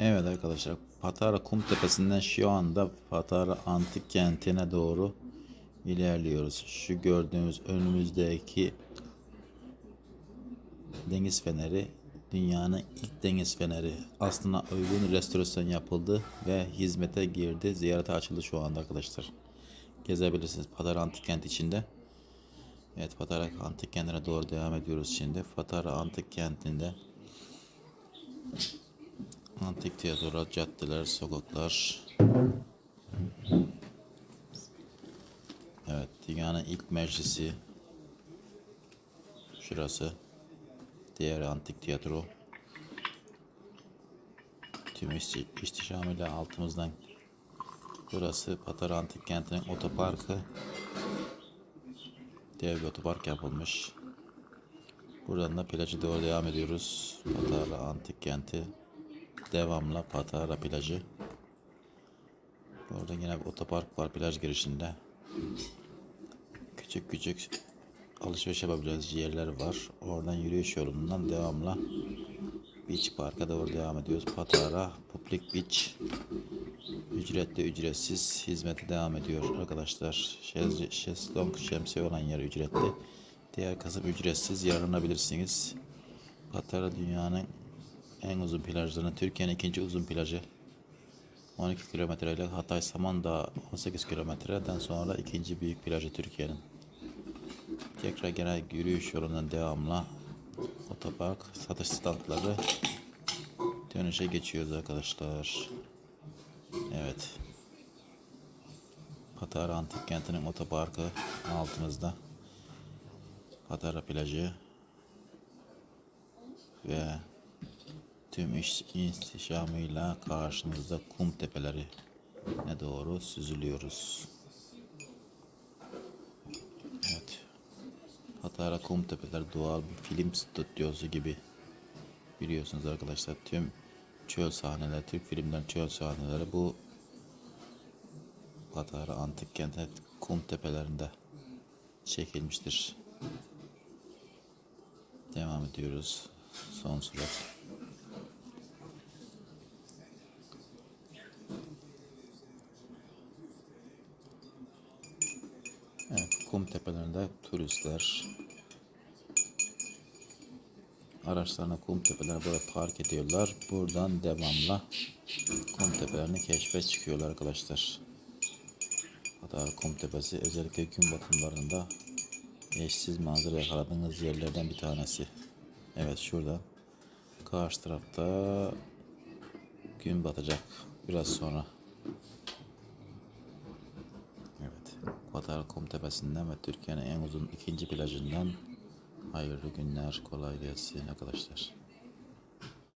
Evet arkadaşlar Patara Kum Tepesi'nden şu anda Patara Antik Kenti'ne doğru ilerliyoruz. Şu gördüğümüz önümüzdeki deniz feneri dünyanın ilk deniz feneri. Aslında uygun restorasyon yapıldı ve hizmete girdi. Ziyarete açıldı şu anda arkadaşlar. Gezebilirsiniz Patara Antik Kent içinde. Evet Patara Antik Kenti'ne doğru devam ediyoruz şimdi. Patara Antik Kenti'nde Antik tiyatro, caddeler, sokaklar. Evet, dünyanın ilk meclisi. Şurası. Diğer antik tiyatro. Tüm isti ihtişamıyla altımızdan. Burası Patara Antik Kenti'nin otoparkı. Dev bir otopark yapılmış. Buradan da plajı doğru devam ediyoruz. Patara Antik Kenti. Devamla Patara plajı. Orada yine bir otopark var plaj girişinde. Küçük küçük alışveriş yapabileceğiniz yerler var. Oradan yürüyüş yolundan devamla Beach Park'a doğru devam ediyoruz. Patara Public Beach ücretli ücretsiz hizmeti devam ediyor arkadaşlar. Şez, şezlong şemsiye olan yer ücretli. Diğer kısım ücretsiz yararlanabilirsiniz. Patara dünyanın en uzun plajlarının Türkiye'nin ikinci uzun plajı. 12 kilometre ile Hatay Samandağ 18 kilometreden sonra ikinci büyük plajı Türkiye'nin. Tekrar genel yürüyüş yolundan devamla otopark satış standları dönüşe geçiyoruz arkadaşlar. Evet. Patara Antik Kenti'nin otoparkı altımızda. Patara plajı ve tüm iş ihtişamıyla karşınızda kum tepeleri ne doğru süzülüyoruz. Evet. Patara kum tepeleri doğal bir film stüdyosu gibi biliyorsunuz arkadaşlar tüm çöl sahneleri, Türk filmlerin çöl sahneleri bu Patara antik kenti kum tepelerinde çekilmiştir. Devam ediyoruz. Son surat. Evet, kum tepelerinde turistler araçlarına kum tepelerine böyle park ediyorlar. Buradan devamla kum tepelerini keşfe çıkıyorlar arkadaşlar. Hatta kum tepesi özellikle gün batımlarında eşsiz manzara yakaladığınız yerlerden bir tanesi. Evet şurada karşı tarafta gün batacak biraz sonra. Katar Kum Tepesi'nden ve Türkiye'nin en uzun ikinci plajından hayırlı günler, kolay gelsin arkadaşlar.